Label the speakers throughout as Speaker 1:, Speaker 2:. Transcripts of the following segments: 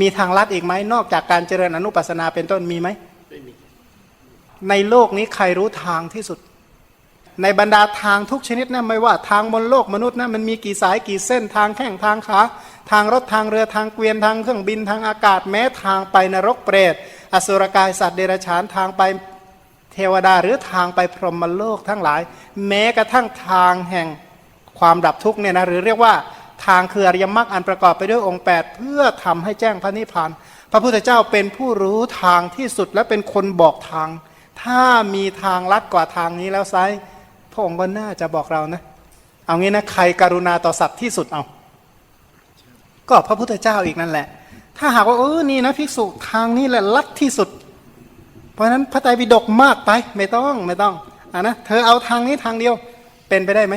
Speaker 1: มีทางลัดอีกไหมนอกจากการเจริญอนุปัสสนาเป็นต้นมีไหม
Speaker 2: ไม่มี
Speaker 1: ในโลกนี้ใครรู้ทางที่สุด ในบรรดาทางทุกชนิดนะไม่ว่าทางบนโลกมนุษย์นะมันมีกี่สายกี่เส้นทางแข้งทางขาทางรถทางเรือทางเกวียนทางเครื่องบินทางอากาศแม้ทางไปนรกเปรต อสุรกายสัตว์เดรัจฉานทางไปเทวดาหรือทางไปพรหมโลกทั้งหลาย แม้กระทั่งทางแห่งความดับทุกข์เนี่ยนะหรือเรียกว่า ทางคืออริยมรรคอันประกอบไปด้วยองค์ 8 เพื่อทำให้แจ้งพระนิพพาน พระพุทธเจ้าเป็นผู้รู้ทางที่สุดและเป็นคนบอกทาง ถ้ามีทางลัดกว่าทางนี้แล้วไซพระองค์ก็น่าจะบอกเรานะ เอางี้นะใครกรุณาต่อสัตว์ที่สุดเอา ก็พระพุทธเจ้าอีกนั่นแหละ ถ้าหากว่าเออนี่นะภิกษุทางนี้แหละลัดที่สุด เพราะฉะนั้นพระไตรปิฎกมากไปไม่ต้องไม่ต้องอ่านะเธอเอาทางนี้ทางเดียวเป็นไปได้ไหม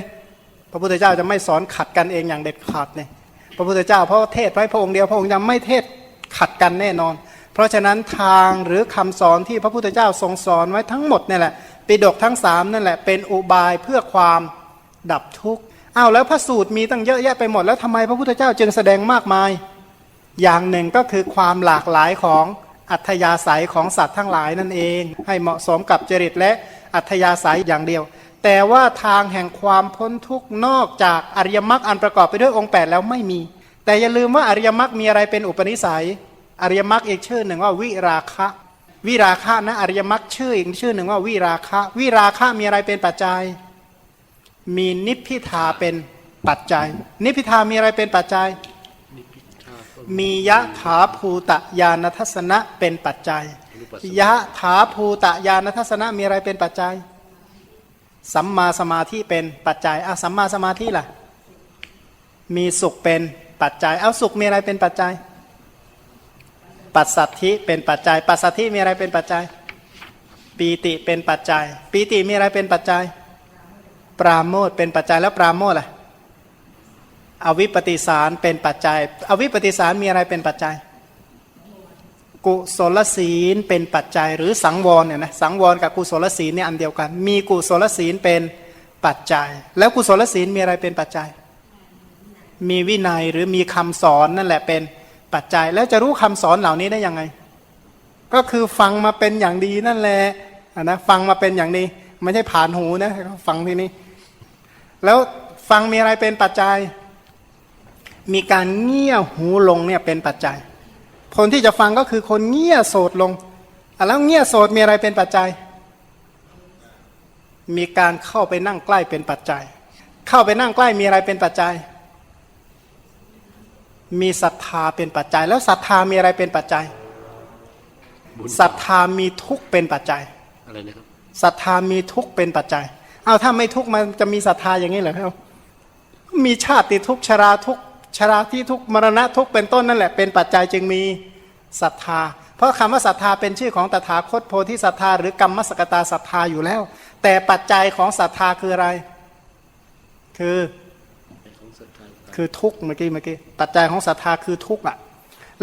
Speaker 1: พระพุทธเจ้าจะไม่สอนขัดกันเองอย่างเด็ดขาดเนี่ยพระพุทธเจ้าเพราะเทศไว้พระองค์เดียวพระองค์จะไม่เทศขัดกันแน่นอน เพราะฉะนั้นทางหรือคำสอนที่พระพุทธเจ้าทรงสอนไว้ทั้งหมดนี่แหละปิฎกทั้งสามนั่นแหละเป็นอุบายเพื่อความดับทุกข์อ้าวแล้วพระสูตรมีตั้งเยอะแยะไปหมดแล้วทำไมพระพุทธเจ้าจึงแสดงมากมาย อย่างหนึ่งก็คือความหลากหลายของอัธยาศัยของสัตว์ทั้งหลายนั่นเอง ให้เหมาะสมกับจริตและอัธยาศัยอย่างเดียว แต่ว่าทางแห่งความพ้นทุกข์นอกจากอริยมรรคอันประกอบไปด้วยองค์ 8 แล้วไม่มี แต่อย่าลืมว่าอริยมรรคมีอะไรเป็นอุปนิสัย อริยมรรคอีกชื่อหนึ่งว่าวิราคะ วิราคะนะอริยมรรคชื่ออีกชื่อหนึ่งว่าวิราคะ วิราคะมีอะไรเป็นปัจจัย มีนิพพิทาเป็นปัจจัย นิพพิทามีอะไรเป็นปัจจัย มียะถาภูตะญาณทัศนะเป็นปัจจัยยะถาภูตะญาณทัศนะมีอะไรเป็นปัจจัย สัมมาสมาธิเป็นปัจจัยอะสัมมาสมาธิล่ะ มีสุขเป็นปัจจัยเอาสุขมีอะไรเป็นปัจจัย ปัสสัทธิเป็นปัจจัย ปัสสัทธิมีอะไรเป็นปัจจัย ปีติเป็นปัจจัย ปีติมีอะไรเป็นปัจจัย ปราโมทเป็นปัจจัยแล้วปราโมทล่ะอวิปปิสารเป็นปัจจัย อวิปปิสารมีอะไรเป็นปัจจัย กุศลศีลเป็นปัจจัยหรือสังวรเนี่ยนะสังวรกับกุศลศีลเนี่ยอันเดียวกัน มีกุศลศีลเป็นปัจจัย แล้วกุศลศีลมีอะไรเป็นปัจจัย มีวินัยหรือมีคำสอนนั่นแหละเป็นปัจจัย แล้วจะรู้คำสอนเหล่านี้ได้ยังไง ก็คือฟังมาเป็นอย่างดีนั่นแหละอะนะฟังมาเป็นอย่างดีไม่ใช่ผ่านหูนะฟังที่นี่แล้วฟังมีอะไรเป็นปัจจัย มีการเงี่ยหูลงเนี่ยเป็นปัจจัย คนที่จะฟังก็คือคนเงี่ยโสดลงอะแล้วเงี่ยโสดมีอะไรเป็นปัจจัย มีการเข้าไปนั่งใกล้เป็นปัจจัย เข้าไปนั่งใกล้มีอะไรเป็นปัจจัย มีศรัทธาเป็นปัจจัย แล้วศรัทธามีอะไรเป็นปัจจัย
Speaker 2: บุญ
Speaker 1: ศรัทธามีทุกข์เป็นปัจจัย
Speaker 2: อะไรนะครับ
Speaker 1: ศรัทธามีทุกข์เป็นปัจจัยเอาถ้าไม่ทุกข์มันจะมีศรัทธาอย่างนี้เหรอครับมีชาติทุกข์ชราทุกข์ ชราที่ทุกมรณะทุกเป็นต้นนั่นแหละเป็นปัจจัยจึงมีศรัทธา เพราะคำว่าศรัทธาเป็นชื่อของตถาคตโพธิศรัทธา หรือกรรมสกตาศรัทธาอยู่แล้ว แต่ปัจจัยของศรัทธาคืออะไร คือคือทุกเมื่อกี้เมื่อกี้ปัจจัยของศรัทธาคือทุกอะ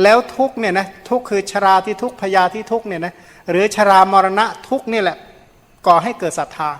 Speaker 1: แล้วทุกเนี่ยนะทุกคือชราที่ทุกพยาที่ทุกเนี่ยนะหรือชรามรณะทุกนี่แหละก่อให้เกิดศรัทธา